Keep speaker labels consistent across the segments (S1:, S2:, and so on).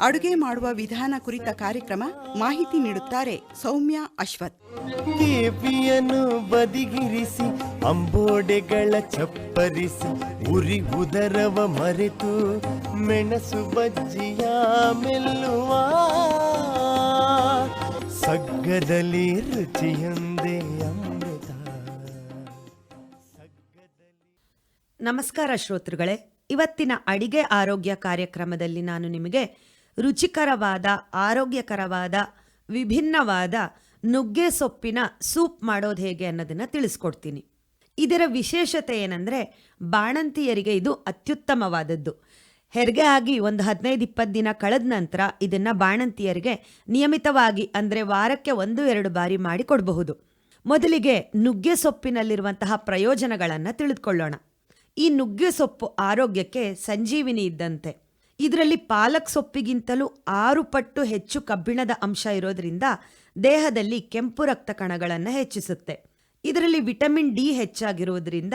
S1: ಅಡುಗೆ ಮಾಡುವ ವಿಧಾನ ಕುರಿತ ಕಾರ್ಯಕ್ರಮ ಮಾಹಿತಿ ನೀಡುತ್ತಾರೆ ಸೌಮ್ಯ ಅಶ್ವಥ್.
S2: ಕೇಪಿಯನ್ನು ಬದಿಗಿರಿಸಿ ಅಂಬೋಡೆಗಳ ಚಪ್ಪರಿಸಿ ಉರಿ ಉದರವ ಮರೆತು ಮೆಣಸು ಬಜ್ಜಿಯ ಮೆಲ್ಲುವ. ಸಗ್ಗದಲ್ಲಿ ರುಚಿಯೊಂದೇ ಅಮೃತ.
S3: ನಮಸ್ಕಾರ ಶ್ರೋತೃಗಳೇ ಇವತ್ತಿನ ಅಡಿಗೆ ಆರೋಗ್ಯ ಕಾರ್ಯಕ್ರಮದಲ್ಲಿ ನಾನು ನಿಮಗೆ ರುಚಿಕರವಾದ, ಆರೋಗ್ಯಕರವಾದ, ವಿಭಿನ್ನವಾದ ನುಗ್ಗೆ ಸೊಪ್ಪಿನ ಸೂಪ್ ಮಾಡೋದು ಹೇಗೆ ಅನ್ನೋದನ್ನು ತಿಳಿಸ್ಕೊಡ್ತೀನಿ. ಇದರ ವಿಶೇಷತೆ ಏನಂದರೆ ಬಾಣಂತಿಯರಿಗೆ ಇದು ಅತ್ಯುತ್ತಮವಾದದ್ದು. ಹೆರಿಗೆ ಆಗಿ ಒಂದು ಹದಿನೈದು, ಇಪ್ಪತ್ತು ದಿನ ಕಳೆದ ನಂತರ ಇದನ್ನು ಬಾಣಂತಿಯರಿಗೆ ನಿಯಮಿತವಾಗಿ ಅಂದರೆ ವಾರಕ್ಕೆ ಒಂದು, ಎರಡು ಬಾರಿ ಮಾಡಿಕೊಡಬಹುದು ಮೊದಲಿಗೆ ನುಗ್ಗೆ ಸೊಪ್ಪಿನಲ್ಲಿರುವಂತಹ ಪ್ರಯೋಜನಗಳನ್ನು ತಿಳಿದುಕೊಳ್ಳೋಣ. ಈ ನುಗ್ಗೆ ಸೊಪ್ಪು ಆರೋಗ್ಯಕ್ಕೆ ಸಂಜೀವಿನಿ ಇದ್ದಂತೆ. ಇದರಲ್ಲಿ ಪಾಲಕ್ ಸೊಪ್ಪಿಗಿಂತಲೂ ಆರು ಪಟ್ಟು ಹೆಚ್ಚು ಕಬ್ಬಿಣದ ಅಂಶ ಇರೋದ್ರಿಂದ ದೇಹದಲ್ಲಿ ಕೆಂಪು ರಕ್ತ ಕಣಗಳನ್ನು ಹೆಚ್ಚಿಸುತ್ತೆ. ಇದರಲ್ಲಿ ವಿಟಮಿನ್ ಡಿ ಹೆಚ್ಚಾಗಿರುವುದರಿಂದ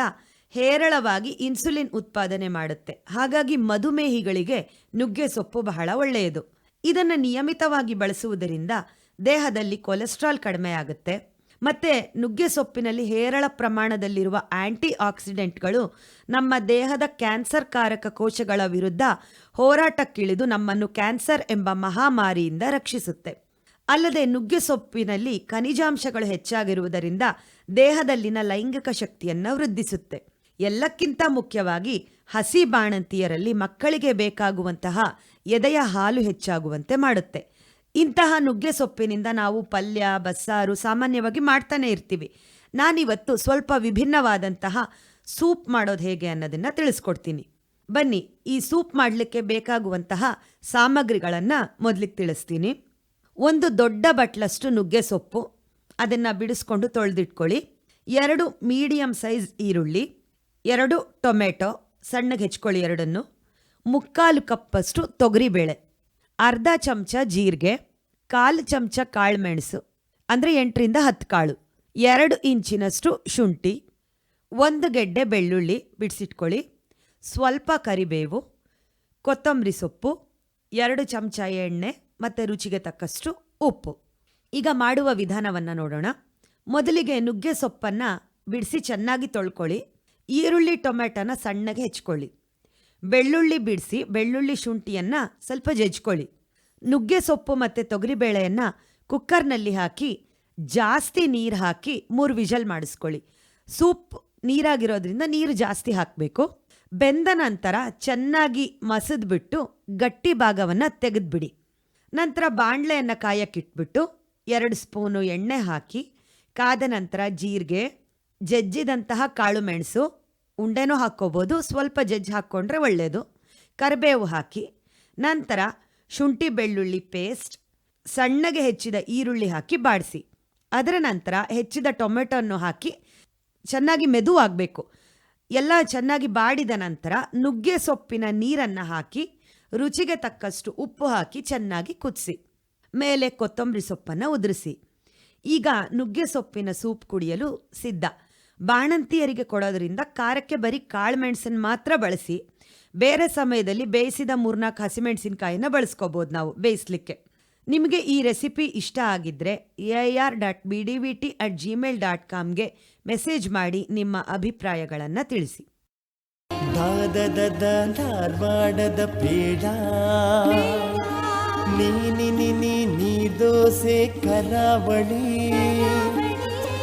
S3: ಹೇರಳವಾಗಿ ಇನ್ಸುಲಿನ್ ಉತ್ಪಾದನೆ ಮಾಡುತ್ತೆ. ಹಾಗಾಗಿ ಮಧುಮೇಹಿಗಳಿಗೆ ನುಗ್ಗೆ ಸೊಪ್ಪು ಬಹಳ ಒಳ್ಳೆಯದು. ಇದನ್ನು ನಿಯಮಿತವಾಗಿ ಬಳಸುವುದರಿಂದ ದೇಹದಲ್ಲಿ ಕೊಲೆಸ್ಟ್ರಾಲ್ ಕಡಿಮೆ ಆಗುತ್ತೆ ಮತ್ತೆ ನುಗ್ಗೆ ಸೊಪ್ಪಿನಲ್ಲಿ ಹೇರಳ ಪ್ರಮಾಣದಲ್ಲಿರುವ ಆಂಟಿ ಆಕ್ಸಿಡೆಂಟ್ಗಳು ನಮ್ಮ ದೇಹದ ಕ್ಯಾನ್ಸರ್ ಕಾರಕ ಕೋಶಗಳ ವಿರುದ್ಧ ಹೋರಾಟಕ್ಕಿಳಿದು ನಮ್ಮನ್ನು ಕ್ಯಾನ್ಸರ್ ಎಂಬ ಮಹಾಮಾರಿಯಿಂದ ರಕ್ಷಿಸುತ್ತೆ. ಅಲ್ಲದೆ ನುಗ್ಗೆ ಸೊಪ್ಪಿನಲ್ಲಿ ಖನಿಜಾಂಶಗಳು ಹೆಚ್ಚಾಗಿರುವುದರಿಂದ ದೇಹದಲ್ಲಿನ ಲೈಂಗಿಕ ಶಕ್ತಿಯನ್ನು ವೃದ್ಧಿಸುತ್ತೆ. ಎಲ್ಲಕ್ಕಿಂತ ಮುಖ್ಯವಾಗಿ ಹಸಿ ಬಾಣಂತಿಯರಲ್ಲಿ ಮಕ್ಕಳಿಗೆ ಬೇಕಾಗುವಂತಹ ಎದೆಯ ಹಾಲು ಹೆಚ್ಚಾಗುವಂತೆ ಮಾಡುತ್ತೆ. ಇಂತಹ ನುಗ್ಗೆ ಸೊಪ್ಪಿನಿಂದ ನಾವು ಪಲ್ಯ, ಬಸ್ಸಾರು ಸಾಮಾನ್ಯವಾಗಿ ಮಾಡ್ತಾನೆ ಇರ್ತೀವಿ. ನಾನಿವತ್ತು ಸ್ವಲ್ಪ ವಿಭಿನ್ನವಾದಂತಹ ಸೂಪ್ ಮಾಡೋದು ಹೇಗೆ ಅನ್ನೋದನ್ನು ತಿಳಿಸ್ಕೊಡ್ತೀನಿ. ಬನ್ನಿ, ಈ ಸೂಪ್ ಮಾಡಲಿಕ್ಕೆ ಬೇಕಾಗುವಂತಹ ಸಾಮಗ್ರಿಗಳನ್ನು ಮೊದಲಿಗೆ ತಿಳಿಸ್ತೀನಿ. ಒಂದು ದೊಡ್ಡ ಬಟ್ಲಷ್ಟು ನುಗ್ಗೆ ಸೊಪ್ಪು, ಅದನ್ನು ಬಿಡಿಸ್ಕೊಂಡು ತೊಳೆದಿಟ್ಕೊಳ್ಳಿ. ಎರಡು ಮೀಡಿಯಂ ಸೈಜ್ ಈರುಳ್ಳಿ, ಎರಡು ಟೊಮೆಟೊ, ಸಣ್ಣಗೆ ಹೆಚ್ಕೊಳ್ಳಿ ಎರಡನ್ನು. ಮುಕ್ಕಾಲು ಕಪ್ಪಷ್ಟು ತೊಗರಿಬೇಳೆ. ಅರ್ಧ ಚಮಚ ಜೀರಿಗೆ, ಕಾಲು ಚಮಚ ಕಾಳುಮೆಣಸು ಅಂದರೆ ಎಂಟರಿಂದ ಹತ್ತು ಕಾಳು, ಎರಡು ಇಂಚಿನಷ್ಟು ಶುಂಠಿ, ಒಂದು ಗೆಡ್ಡೆ ಬೆಳ್ಳುಳ್ಳಿ ಬಿಡಿಸಿಟ್ಕೊಳ್ಳಿ, ಸ್ವಲ್ಪ ಕರಿಬೇವು, ಕೊತ್ತಂಬರಿ ಸೊಪ್ಪು, ಎರಡು ಚಮಚ ಎಣ್ಣೆ ಮತ್ತು ರುಚಿಗೆ ತಕ್ಕಷ್ಟು ಉಪ್ಪು. ಈಗ ಮಾಡುವ ವಿಧಾನವನ್ನು ನೋಡೋಣ. ಮೊದಲಿಗೆ ನುಗ್ಗೆ ಸೊಪ್ಪನ್ನು ಬಿಡಿಸಿ ಚೆನ್ನಾಗಿ ತೊಳ್ಕೊಳ್ಳಿ. ಈರುಳ್ಳಿ ಟೊಮೆಟೊನ ಸಣ್ಣಗೆ ಹೆಚ್ಕೊಳ್ಳಿ. ಬೆಳ್ಳುಳ್ಳಿ ಬಿಡಿಸಿ ಬೆಳ್ಳುಳ್ಳಿ ಶುಂಠಿಯನ್ನು ಸ್ವಲ್ಪ ಜಜ್ಕೊಳ್ಳಿ. ನುಗ್ಗೆ ಸೊಪ್ಪು ಮತ್ತು ತೊಗರಿಬೇಳೆಯನ್ನು ಕುಕ್ಕರ್ನಲ್ಲಿ ಹಾಕಿ, ಜಾಸ್ತಿ ನೀರು ಹಾಕಿ ಮೂರು ವಿಜಲ್ ಮಾಡಿಸ್ಕೊಳ್ಳಿ. ಸೂಪ್ ನೀರಾಗಿರೋದ್ರಿಂದ ನೀರು ಜಾಸ್ತಿ ಹಾಕಬೇಕು. ಬೆಂದ ನಂತರ ಚೆನ್ನಾಗಿ ಮಸದ್ಬಿಟ್ಟು ಗಟ್ಟಿ ಭಾಗವನ್ನು ತೆಗೆದುಬಿಡಿ. ನಂತರ ಬಾಣಲೆಯನ್ನು ಕಾಯಕ್ಕಿಟ್ಬಿಟ್ಟು ಎರಡು ಸ್ಪೂನು ಎಣ್ಣೆ ಹಾಕಿ, ಕಾದ ನಂತರ ಜೀರಿಗೆ, ಜಜ್ಜಿದಂತಹ ಕಾಳು ಮೆಣಸು ಉಂಡೆನೂ ಹಾಕ್ಕೋಬೋದು, ಸ್ವಲ್ಪ ಜಜ್ಜಿ ಹಾಕ್ಕೊಂಡ್ರೆ ಒಳ್ಳೆಯದು ಕರಿಬೇವು ಹಾಕಿ, ನಂತರ ಶುಂಠಿ ಬೆಳ್ಳುಳ್ಳಿ ಪೇಸ್ಟ್ ಸಣ್ಣಗೆ ಹೆಚ್ಚಿದ ಈರುಳ್ಳಿ ಹಾಕಿ ಬಾಡಿಸಿ. ಅದರ ನಂತರ ಹೆಚ್ಚಿದ ಟೊಮೆಟೊನ್ನು ಹಾಕಿ ಚೆನ್ನಾಗಿ ಮೆದುವಾಗಬೇಕು ಎಲ್ಲ ಚೆನ್ನಾಗಿ ಬಾಡಿದ ನಂತರ ನುಗ್ಗೆ ಸೊಪ್ಪಿನ ನೀರನ್ನು ಹಾಕಿ, ರುಚಿಗೆ ತಕ್ಕಷ್ಟು ಉಪ್ಪು ಹಾಕಿ ಚೆನ್ನಾಗಿ ಕುದಿಸಿ. ಮೇಲೆ ಕೊತ್ತಂಬರಿ ಸೊಪ್ಪನ್ನು ಉದುರಿಸಿ. ಈಗ ನುಗ್ಗೆ ಸೊಪ್ಪಿನ ಸೂಪ್ ಕುಡಿಯಲು ಸಿದ್ಧ. ಬಾಣಂತಿಯರಿಗೆ ಕೊಡೋದ್ರಿಂದ ಖಾರಕ್ಕೆ ಬರೀ ಕಾಳುಮೆಣಸನ್ನು ಮಾತ್ರ ಬಳಸಿ ಬೇರೆ ಸಮಯದಲ್ಲಿ ಬೇಯಿಸಿದ ಮೂರ್ನಾಲ್ಕು ಹಸಿಮೆಣಸಿನ್ಕಾಯಿನ ಬಳಸ್ಕೋಬೋದು ನಾವು ಬೇಯಿಸ್ಲಿಕ್ಕೆ. ನಿಮಗೆ ಈ ರೆಸಿಪಿ ಇಷ್ಟ ಆಗಿದ್ದರೆ A R dot B D V T at Gmail dot ಕಾಮ್ಗೆ message ಮಾಡಿ ನಿಮ್ಮ ಅಭಿಪ್ರಾಯಗಳನ್ನು ತಿಳಿಸಿ.
S2: ದಾದದ ಧಾರವಾಡದ ಪೇಡ. ನೀ ದೋಸೆ ಕರಾವಳಿ.